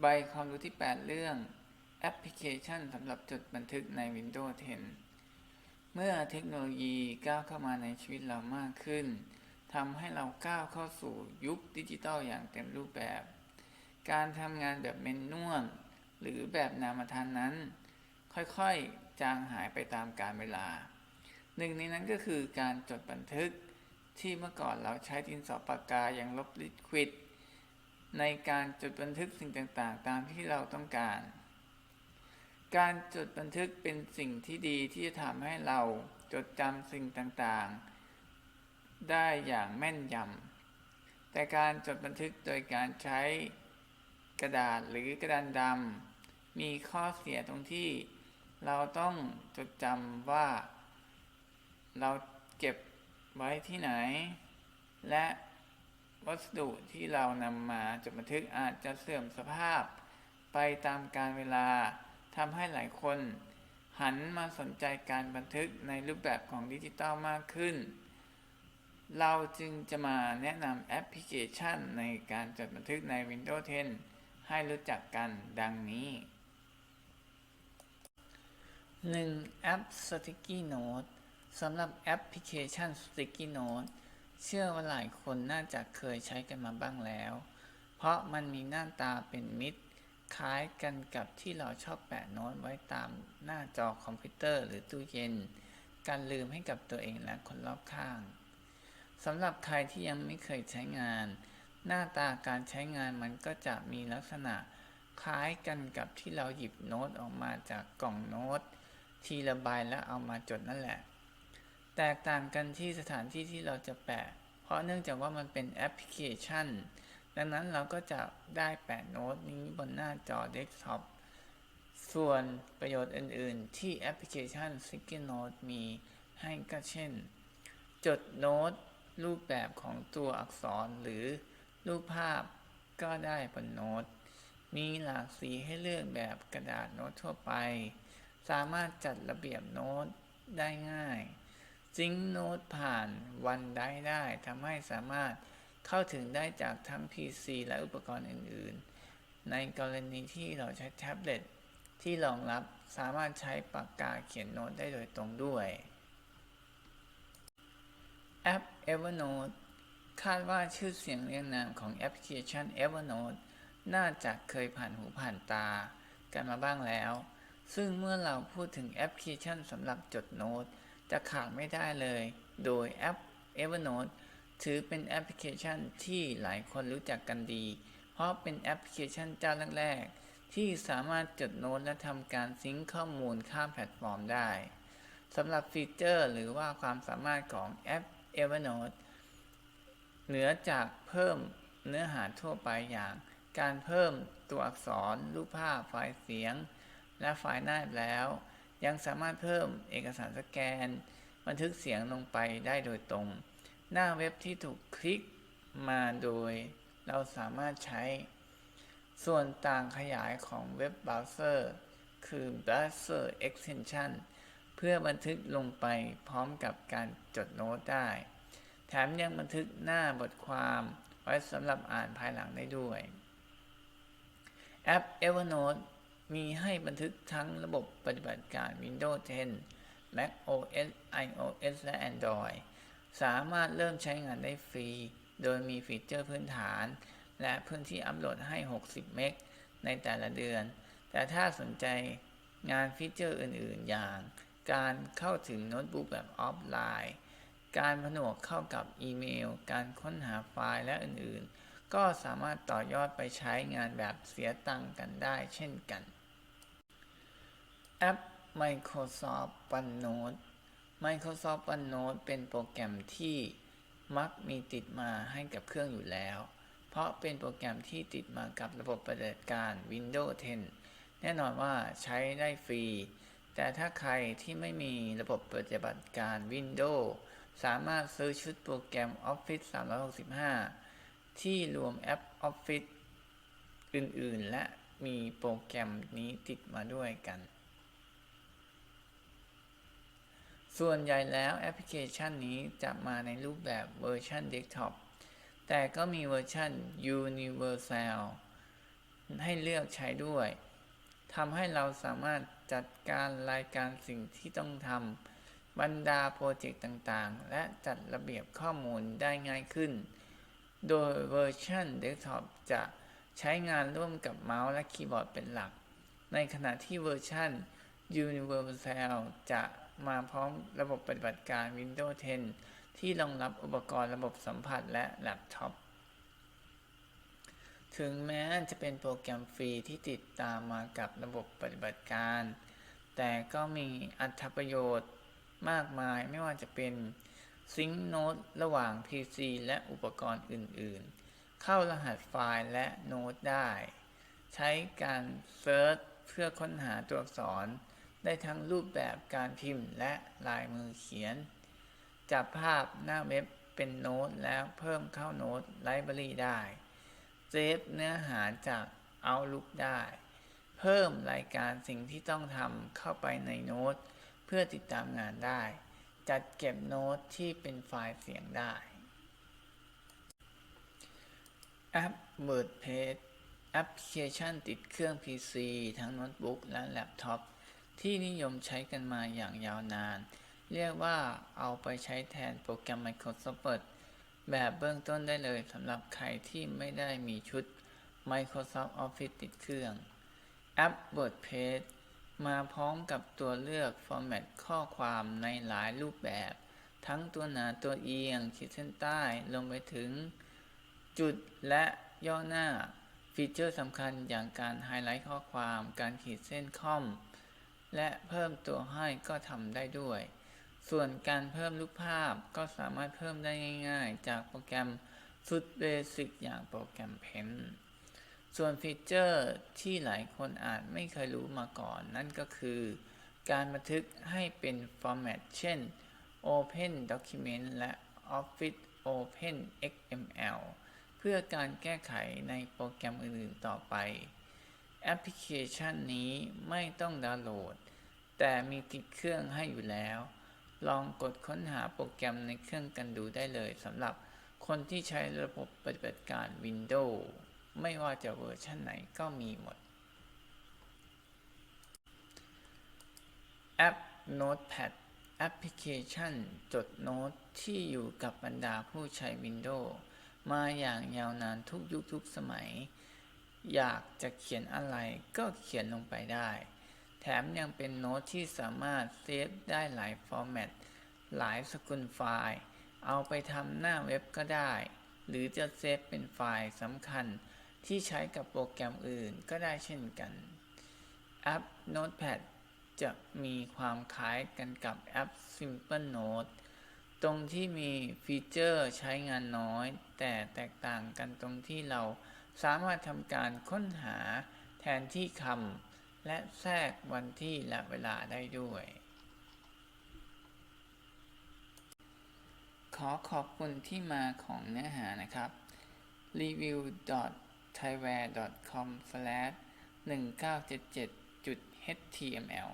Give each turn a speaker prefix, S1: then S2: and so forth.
S1: ใบความรู้ที่ 8 เรื่องแอปพลิเคชันสำหรับจดบันทึกใน Windows 10 เมื่อเทคโนโลยีก้าวเข้ามาในชีวิตเรามากขึ้นทำให้เราก้าวเข้าสู่ยุคดิจิทัลอย่างเต็มรูปแบบ การทำงานแบบเมนนวลหรือแบบนามธรรมนั้น ค่อยๆ จางหายไปตามกาลเวลา หนึ่งในนั้นก็คือการจดบันทึกที่เมื่อก่อนเราใช้ดินสอปากกาอย่างลบลิควิด ในการจดบันทึกสิ่งต่างๆ ตามที่เราต้องการ การจดบันทึกเป็นสิ่งที่ดีที่จะทำให้เราจดจำสิ่งต่างๆ ได้อย่างแม่นยำ แต่การจดบันทึกโดยการใช้กระดาษหรือกระดานดำมีข้อเสียตรงที่เราต้องจดจำว่า เราเก็บไว้ที่ไหน และ วัสดุที่เรานำมาจดบันทึกอาจจะเสื่อมสภาพ ไปตามการเวลาทำให้หลายคน หันมาสนใจการบันทึกในรูปแบบของดิจิตอลมากขึ้น เราจึงจะมาแนะนำแอปพลิเคชันในการจดบันทึกใน Windows 10 ให้รู้จักกันดังนี้ 1. แอป Sticky Note สำหรับแอปพลิเคชัน Sticky Note เชื่อว่าหลายคนน่าจะเคยใช้กันมาบ้างแล้ว เพราะมันมีหน้าตาเป็นมิตรคล้ายกันกับที่เราชอบแปะโน้ตไว้ตามหน้าจอคอมพิวเตอร์หรือตู้เย็น การลืมให้กับตัวเองและคนรอบข้างสำหรับใครที่ยังไม่เคยใช้งาน หน้าตาการใช้งานมันก็จะมีลักษณะคล้ายกันกับที่เราหยิบโน้ตออกมาจากกล่องโน้ต ทีละใบแล้วเอามาจดนั่นแหละ แตกต่างกันที่สถานที่ที่เราจะแปะ เพราะเนื่องจากว่ามันเป็นแอปพลิเคชัน ดังนั้นเราก็จะได้แปะโน้ตนี้บนหน้าจอเดสก์ท็อป ส่วนประโยชน์อื่น ๆ ที่แอปพลิเคชัน Sticky Note มีให้ก็เช่น จดโน้ตรูปแบบของตัวอักษรหรือรูปภาพก็ได้บนโน้ต มีหลากสีให้เลือกแบบกระดาษโน้ตทั่วไป สามารถจัดระเบียบโน้ตได้ง่าย ซิงโน้ตผ่านวันได้ได้ทำให้สามารถเข้าถึงได้จากทั้ง PC และอุปกรณ์อื่น ๆ ในกรณีที่เราใช้แท็บเล็ตที่รองรับสามารถใช้ปากกาเขียนโน้ตได้โดยตรงด้วย แอป Evernote คาดว่าชื่อเสียงเรียงนามของแอปพลิเคชัน Evernote น่าจะเคยผ่านหูผ่านตากันมาบ้างแล้ว ซึ่งเมื่อเราพูดถึงแอปพลิเคชันสำหรับจดโน้ต จะขาดไม่ได้เลย โดยแอป Evernote ถือเป็นแอปพลิเคชันที่หลายคนรู้จักกันดี เพราะเป็นแอปพลิเคชันเจ้าแรกๆ ที่สามารถจดโน้ตและทำการซิงค์ข้อมูลข้ามแพลตฟอร์มได้สำหรับฟีเจอร์หรือว่าความสามารถของแอป Evernote เหนือจากเพิ่มเนื้อหาทั่วไปอย่าง การเพิ่มตัวอักษร รูปภาพไฟล์เสียง และไฟล์หน้าแล้ว ยังสามารถเพิ่มเอกสารสแกน บันทึกเสียงลงไปได้โดยตรง หน้าเว็บที่ถูกคลิกมาโดย เราสามารถใช้ ส่วนต่างขยายของเว็บเบราว์เซอร์ คือ Browser Extension เพื่อบันทึกลงไปพร้อมกับการจดโน้ตได้ แถมยังบันทึกหน้าบทความไว้สำหรับอ่านภายหลังได้ด้วย แอป Evernote มีให้บันทึกทั้งระบบปฏิบัติการ Windows 10 Mac OS iOS และ Android สามารถเริ่มใช้งานได้ฟรี โดยมีฟีเจอร์พื้นฐาน และพื้นที่อัปโหลดให้ 60 เมกในแต่ละเดือน แต่ถ้าสนใจงานฟีเจอร์อื่น ๆ อย่าง การเข้าถึงโน้ตบุ๊กแบบออฟไลน์ การผนวกเข้ากับอีเมล การค้นหาไฟล์และอื่น ๆ ก็สามารถต่อยอดไปใช้งานแบบเสียตังค์กันได้เช่นกัน แอป Microsoft OneNote Microsoft OneNote เป็นโปรแกรมที่มักมีติดมาให้กับเครื่องอยู่แล้ว เพราะเป็นโปรแกรมที่ติดมากับระบบปฏิบัติการ Windows 10 แน่นอนว่าใช้ได้ฟรี แต่ถ้าใครที่ไม่มีระบบปฏิบัติการ Windows สามารถซื้อชุดโปรแกรม Office 365 ที่รวมแอป Office อื่น ๆ และมีโปรแกรมนี้ติดมาด้วยกัน ส่วนใหญ่แล้วแอปพลิเคชันนี้จะมาในรูปแบบเวอร์ชันเดสก์ท็อปแต่ก็มีเวอร์ชัน Universal ให้เลือกใช้ด้วยทำให้เราสามารถจัดการรายการสิ่งที่ต้องทำบรรดาโปรเจกต์ต่างๆ และจัดระเบียบข้อมูลได้ง่ายขึ้น โดยเวอร์ชันเดสก์ท็อปจะใช้งานร่วมกับเมาส์และคีย์บอร์ดเป็นหลัก ในขณะที่เวอร์ชัน Universal จะ มาพร้อมระบบปฏิบัติการ Windows 10 ที่รองรับอุปกรณ์ระบบสัมผัสและแล็ปท็อป ถึงแม้จะเป็นโปรแกรมฟรีที่ติดตามมากับระบบปฏิบัติการ แต่ก็มีอัตประโยชน์มากมายไม่ว่าจะเป็นซิงค์โน้ตระหว่าง PC และอุปกรณ์อื่น ๆ เข้ารหัสไฟล์และโน้ตได้ ใช้การเซิร์ชเพื่อค้นหาตัวอักษร ได้ทั้งรูปแบบการพิมพ์และลายมือเขียน จับภาพหน้าเว็บเป็นโน้ตแล้วเพิ่มเข้าโน้ตไลบรารีได้ เซฟเนื้อหาจาก Outlook ได้ เพิ่มรายการสิ่งที่ต้องทำเข้าไปในโน้ต เพื่อติดตามงานได้ จัดเก็บโน้ตที่เป็นไฟล์เสียงได้ แอป WordPress แอปพลิเคชันติดเครื่อง PC ทั้งโน้ตบุ๊กและแล็ปท็อป ที่นิยมใช้กันมาอย่างยาวนาน เรียกว่าเอาไปใช้แทนโปรแกรม Microsoft Word แบบเบื้องต้นได้เลยสำหรับใครที่ไม่ได้มีชุด Microsoft Office ติดเครื่อง แอป WordPress มาพร้อมกับตัวเลือก ฟอร์แมตข้อความในหลายรูปแบบ ทั้งตัวหนาตัวเอียงขีดเส้นใต้ลงไปถึง จุดและย่อหน้า ฟีเจอร์สำคัญอย่างการไฮไลท์ข้อความ การขีดเส้นคอม และเพิ่มตัวให้ก็ทำได้ด้วย ส่วนการเพิ่มรูปภาพก็สามารถเพิ่มได้ง่ายๆ จากโปรแกรมสุดเบสิกอย่างโปรแกรม Pen ส่วนฟีเจอร์ที่หลายคนอาจไม่เคยรู้มาก่อน นั่นก็คือ การบันทึกให้เป็นฟอร์แมตเช่น Open Document และ Office Open XML เพื่อการแก้ไขในโปรแกรมอื่นๆต่อไป แอปพลิเคชันนี้ไม่ต้องดาวน์โหลด แต่มีติดเครื่องให้อยู่แล้ว ลองกดค้นหาโปรแกรมในเครื่องกันดูได้เลยสำหรับคนที่ใช้ระบบปฏิบัติการ Windows ไม่ว่าจะเวอร์ชันไหนก็มีหมด แอป Notepad แอปพลิเคชันจดโน้ตที่อยู่กับบรรดาผู้ใช้ Windows มาอย่างยาวนานทุกยุคทุกสมัย อยากจะเขียนอะไรก็เขียนลงไปได้ แถมยังเป็นโน้ตที่สามารถเซฟได้หลายฟอร์แมต หลายสกุลไฟล์ เอาไปทำหน้าเว็บก็ได้ หรือจะเซฟเป็นไฟล์สำคัญที่ใช้กับโปรแกรมอื่นก็ได้เช่นกันแอป Notepad จะมีความคล้ายกันกับแอป Simple Note ตรงที่มีฟีเจอร์ใช้งานน้อย แต่แตกต่างกันตรงที่เรา สามารถทำการค้นหาแทนที่คำและแทรกวันที่และเวลาได้ด้วย ขอขอบคุณที่มาของเนื้อหานะครับ review.thaiware.com/1977.html